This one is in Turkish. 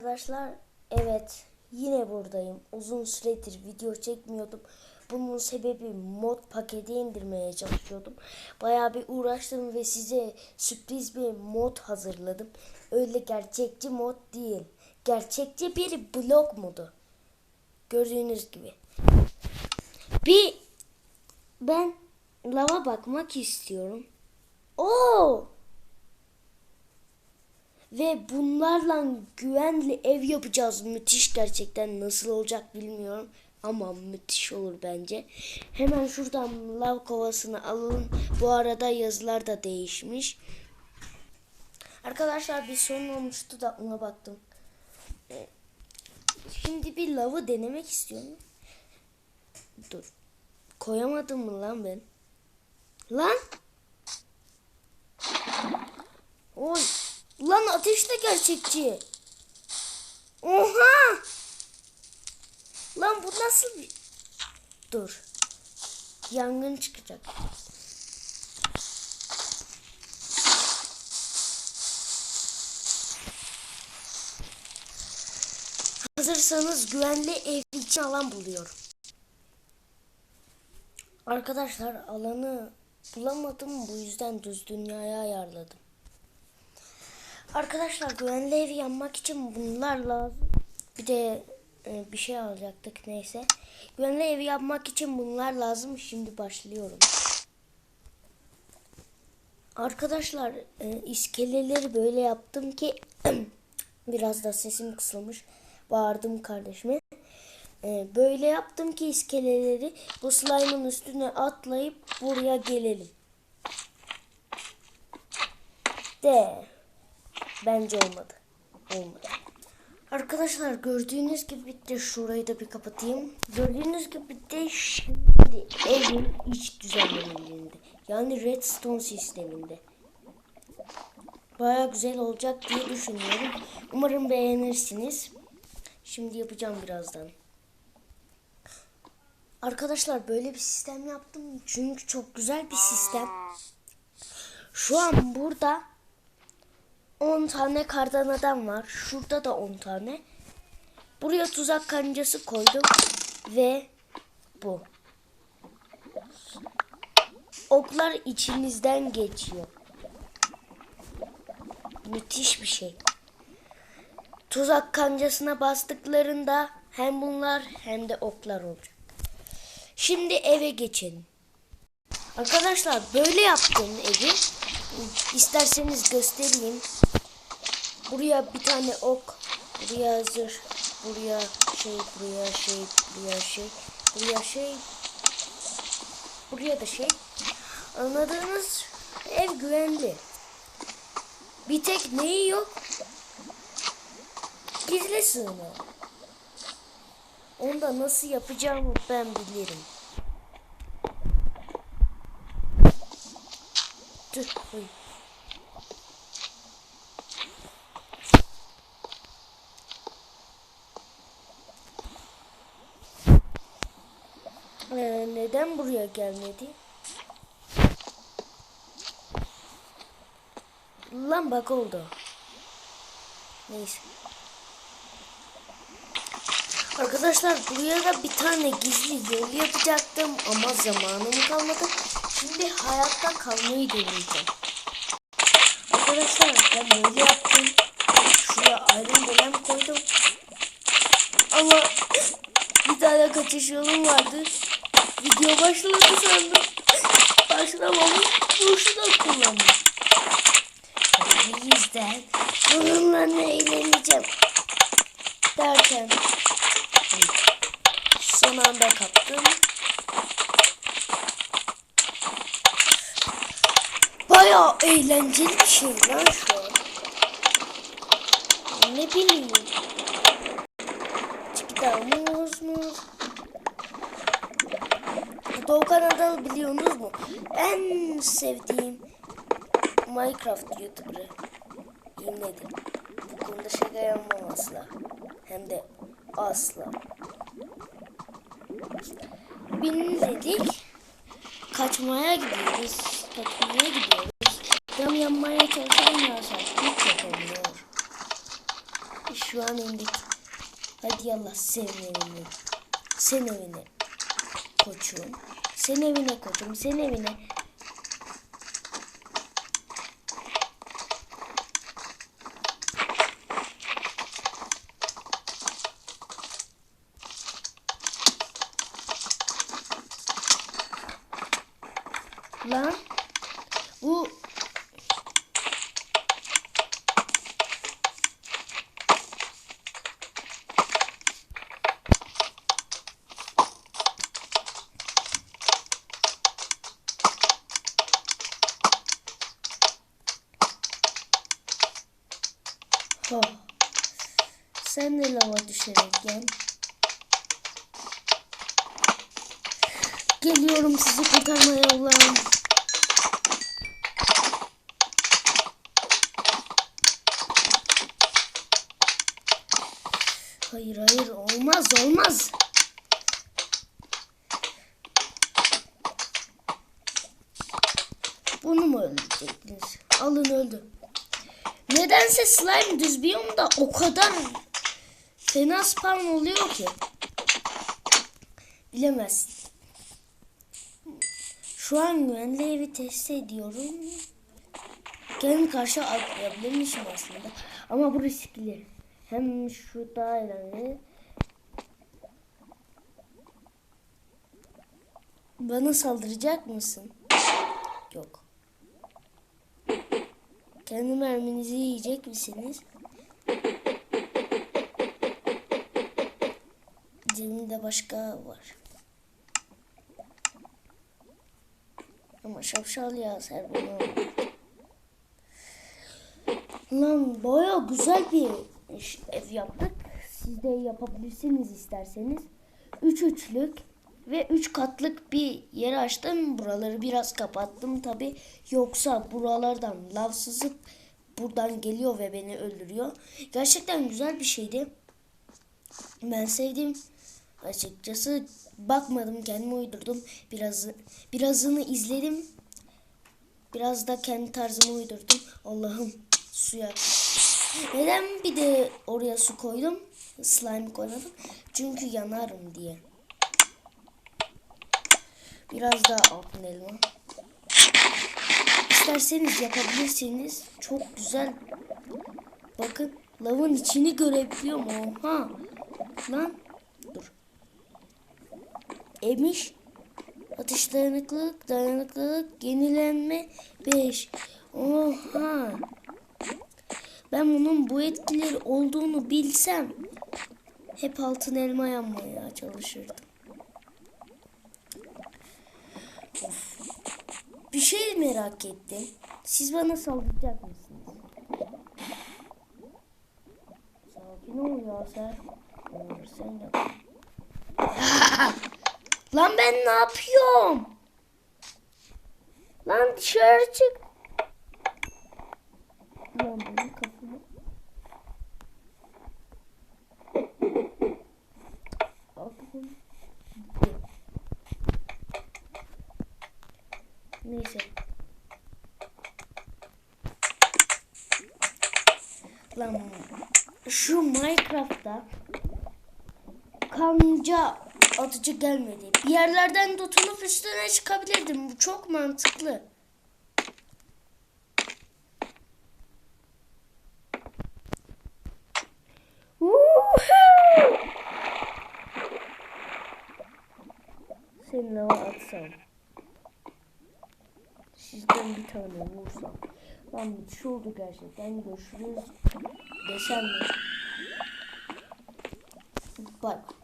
Arkadaşlar evet yine buradayım. Uzun süredir video çekmiyordum. Bunun sebebi mod paketi indirmeye çalışıyordum. Bayağı bir uğraştım ve size sürpriz bir mod hazırladım. Öyle gerçekçi mod değil. Gerçekçi bir blok modu. Gördüğünüz gibi. Bir ben lava bakmak istiyorum. Oo! Ve bunlarla güvenli ev yapacağız. Müthiş gerçekten nasıl olacak bilmiyorum. Ama müthiş olur bence. Hemen şuradan lav kovasını alalım. Bu arada yazılar da değişmiş. Arkadaşlar bir sorun olmuştu da ona baktım. Ee, Şimdi bir lavı denemek istiyorum. Dur. Koyamadım mı lan ben? Lan! Oy! Lan ateş de gerçekçi. Oha! Lan bu nasıl bir... Dur. Yangın çıkacak. Hazırsanız güvenli ev için alan buluyorum. Arkadaşlar alanı bulamadım bu yüzden düz dünyaya ayarladım. Arkadaşlar güvenli ev yanmak için bunlar lazım. Bir de e, bir şey alacaktık neyse. Güvenli ev yapmak için bunlar lazım. Şimdi başlıyorum. Arkadaşlar e, iskeleleri böyle yaptım ki biraz da sesim kısılmış. Bağırdım kardeşime. E, böyle yaptım ki iskeleleri bu slime'ın üstüne atlayıp buraya gelelim. De. Bence olmadı. Olmadı. Arkadaşlar gördüğünüz gibi de şurayı da bir kapatayım. Gördüğünüz gibi de şimdi evin iç düzenlemelerinde. Yani redstone sisteminde. Baya güzel olacak diye düşünüyorum. Umarım beğenirsiniz. Şimdi yapacağım birazdan. Arkadaşlar böyle bir sistem yaptım. Çünkü çok güzel bir sistem. Şu an burada 10 tane kardan adam var. Şurada da 10 tane. Buraya tuzak kancası koydum. Ve bu. Oklar içimizden geçiyor. Müthiş bir şey. Tuzak kancasına bastıklarında hem bunlar hem de oklar olacak. Şimdi eve geçelim. Arkadaşlar böyle yaptım evi. İsterseniz göstereyim. Buraya bir tane ok, buraya zırh, buraya şey, buraya şey, buraya şey, buraya şey, buraya da şey. Anladığınız ev güvenli. Bir tek neyi yok? Gizli sığınağı. Onu da nasıl yapacağımı ben bilirim. Oy. Ee, neden buraya gelmedi? Lan bak oldu. Neyse. Arkadaşlar buraya da bir tane gizli yol yapacaktım ama zamanım kalmadı. Şimdi hayatta kalmayı deneyeceğim. Arkadaşlar ben böyle yaptım. Şuraya ayrım dönem koydum. Ama bir tane kaçış yolum vardı. Video başladı sandım. Başlamamış. Boşuna kullandım. O yüzden bununla eğleneceğim. Derken son anda kaptım. Bayağı eğlenceli bir şey lan şu. Ne bileyim. Çıkıdamız mı? Doğukan Adal biliyorsunuz mu? En sevdiğim Minecraft YouTuber'ı. Yemin ederim. Bu konuda şaka yapmam asla. Hem de asla. Binledik. Kaçmaya gidiyoruz. Kaçmaya gidiyoruz. Cam yanmaya çalışan yasak. Hiç yapamıyor. Şu an indik. Hadi yallah sen evine. Sen evine. Koçum. Sen evine koçum. Sen evine. Lan bu Sen de lava düşerek gel. Geliyorum sizi kurtarmaya Allah'ım. Hayır hayır olmaz olmaz. Bunu mu öldürecektiniz? Alın öldü. Nedense slime düz biyomda o kadar fena spam oluyor ki. Bilemezsin. Şu an güvenli evi test ediyorum. Kendimi karşı atlayabilirmişim aslında. Ama bu riskli. Hem şu daireni Bana saldıracak mısın? Yok. Kendi merminizi yiyecek misiniz? Cebimde başka var. Ama şapşal ya ser bunu. Lan baya güzel bir iş- ev yaptık. Siz de yapabilirsiniz isterseniz. Üç üçlük ve üç katlık bir yer açtım. Buraları biraz kapattım tabi. Yoksa buralardan lav sızıp buradan geliyor ve beni öldürüyor. Gerçekten güzel bir şeydi. Ben sevdim. Açıkçası bakmadım kendime uydurdum. Biraz birazını izledim. Biraz da kendi tarzımı uydurdum. Allah'ım suya. Neden bir de oraya su koydum? Slime koymadım. Çünkü yanarım diye. Biraz daha elma. İsterseniz yapabilirsiniz. Çok güzel. Bakın lavın içini görebiliyorum. Oha. Lan. Emiş. Atış dayanıklılık, dayanıklılık, yenilenme 5. Oha. Ben bunun bu etkileri olduğunu bilsem hep altın elma yanmaya çalışırdım. Bir şey merak ettim. Siz bana saldıracak mısınız? Sakin ol ya sen. Olur sen de. Lan ben ne yapıyorum? Lan dışarı çık. Lan benim gitti. Neyse. Lan şu Minecraft'ta kanca atıcı gelmedi. Bir yerlerden tutunup üstüne çıkabilirdim. Bu çok mantıklı. Woohoo! Seni lava atsam. Sizden bir tane vursam. Lan bir şey oldu gerçekten. Görüşürüz. Desem mi? Bye.